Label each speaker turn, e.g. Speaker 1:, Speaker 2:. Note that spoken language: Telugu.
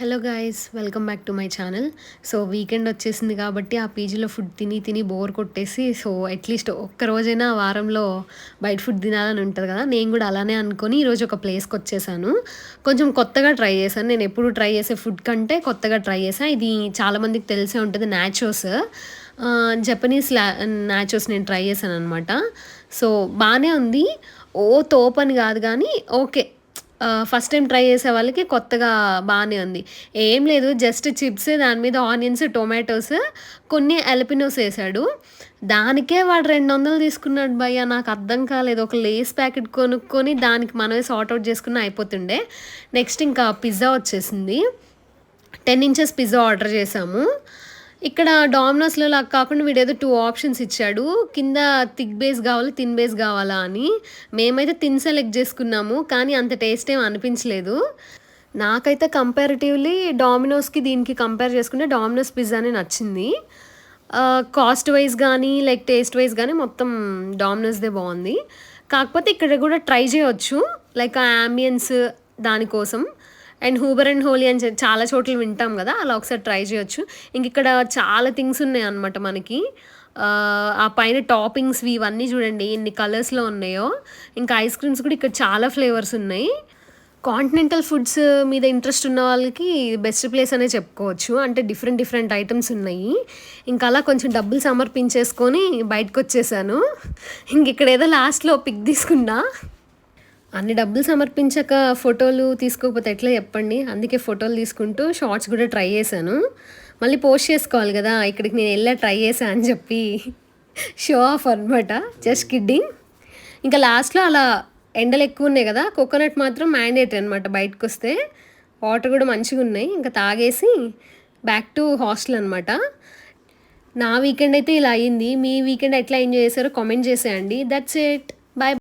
Speaker 1: Hello guys welcome back to my channel. So weekend వచ్చేసింది కాబట్టి ఆ పీజీలో ఫుడ్ తిని తిని బోర్ కొట్టేసి సో అట్లీస్ట్ ఒక్క రోజైనా వారంలో బయట ఫుడ్ తినాలని ఉంటుంది కదా. నేను కూడా అలానే అనుకొని ఈరోజు ఒక ప్లేస్కి వచ్చేసాను. కొంచెం కొత్తగా ట్రై చేశాను. నేను ఎప్పుడు ట్రై చేసే ఫుడ్ కంటే కొత్తగా ట్రై చేశాను ఇది చాలామందికి తెలిసే ఉంటుంది న్యాచోస్ జపనీస్ లా న్యాచోస్ నేను ట్రై చేశాను అనమాట సో బాగానే ఉంది. ఓ తోపని కాదు కానీ ఓకే. ఫస్ట్ టైం ట్రై చేసే వాళ్ళకి కొత్తగా బాగానే ఉంది. ఏం లేదు జస్ట్ చిప్స్ దాని మీద ఆనియన్స్ టొమాటోస్ కొన్ని ఎలపినోస్ వేసాడు. దానికే వాడు రెండు వందలు తీసుకున్నాడు భయ్య నాకు అర్థం కాలేదు. ఒక లేస్ ప్యాకెట్ కొనుక్కొని దానికి మనమే సార్ట్ అవుట్ చేసుకుని అయిపోతుండే. నెక్స్ట్ ఇంకా పిజ్జా వచ్చేసింది. టెన్ ఇంచెస్ పిజ్జా ఆర్డర్ చేసాము. ఇక్కడ డామినోస్లో లాగా కాకుండా వీడేదో టూ ఆప్షన్స్ ఇచ్చాడు. కింద థిక్ బేస్ కావాలి థిన్ బేస్ కావాలా అని. మేమైతే థిన్ సెలెక్ట్ చేసుకున్నాము కానీ అంత టేస్ట్ ఏం అనిపించలేదు. నాకైతే కంపారిటివ్లీ డామినోస్కి దీనికి కంపేర్ చేసుకుంటే డామినోస్ పిజ్జానే నచ్చింది. కాస్ట్ వైజ్ కానీ లైక్ టేస్ట్ వైజ్ కానీ మొత్తం డామినోస్దే బాగుంది. కాకపోతే ఇక్కడ కూడా ట్రై చేయవచ్చు లైక్ ఆ యాంబియన్స్ దానికోసం. అండ్ హూబర్ అండ్ హోలీ అని చెప్పి చాలా చోట్ల వింటాం కదా అలా ఒకసారి ట్రై చేయొచ్చు. ఇంక ఇక్కడ చాలా థింగ్స్ ఉన్నాయి అనమాట మనకి. ఆ పైన టాపింగ్స్ ఇవన్నీ చూడండి ఎన్ని కలర్స్లో ఉన్నాయో. ఇంకా ఐస్ క్రీమ్స్ కూడా ఇక్కడ చాలా ఫ్లేవర్స్ ఉన్నాయి. కాంటినెంటల్ ఫుడ్స్ మీద ఇంట్రెస్ట్ ఉన్న వాళ్ళకి బెస్ట్ ప్లేస్ అనే చెప్పుకోవచ్చు. అంటే డిఫరెంట్ డిఫరెంట్ ఐటమ్స్ ఉన్నాయి. ఇంకా అలా కొంచెం డబ్బులు సమర్పించేసుకొని బయటకు వచ్చేసాను ఇంక ఇక్కడ ఏదో లాస్ట్లో పిక్ తీసుకున్నా. అన్ని డబ్బులు సమర్పించాక ఫోటోలు తీసుకోకపోతే ఎట్లా చెప్పండి? అందుకే ఫోటోలు తీసుకుంటూ షార్ట్స్ కూడా ట్రై చేశాను. మళ్ళీ పోస్ట్ చేసుకోవాలి కదా ఇక్కడికి నేను వెళ్ళా ట్రై చేశాను అని చెప్పి షో ఆఫ్ అనమాట జస్ట్ కిడ్డింగ్. ఇంకా లాస్ట్లో అలా ఎండలు ఎక్కువ ఉన్నాయి కదా కోకోనట్ మాత్రం మ్యాండేటరీ అనమాట బయటకు వస్తే. వాటర్ కూడా మంచిగా ఉన్నాయి. ఇంకా తాగేసి బ్యాక్ టు హాస్టల్ అనమాట నా వీకెండ్ అయితే ఇలా అయ్యింది మీ వీకెండ్ ఎట్లా ఎంజాయ్ చేశారో కామెంట్ చేసేయండి. That's it bye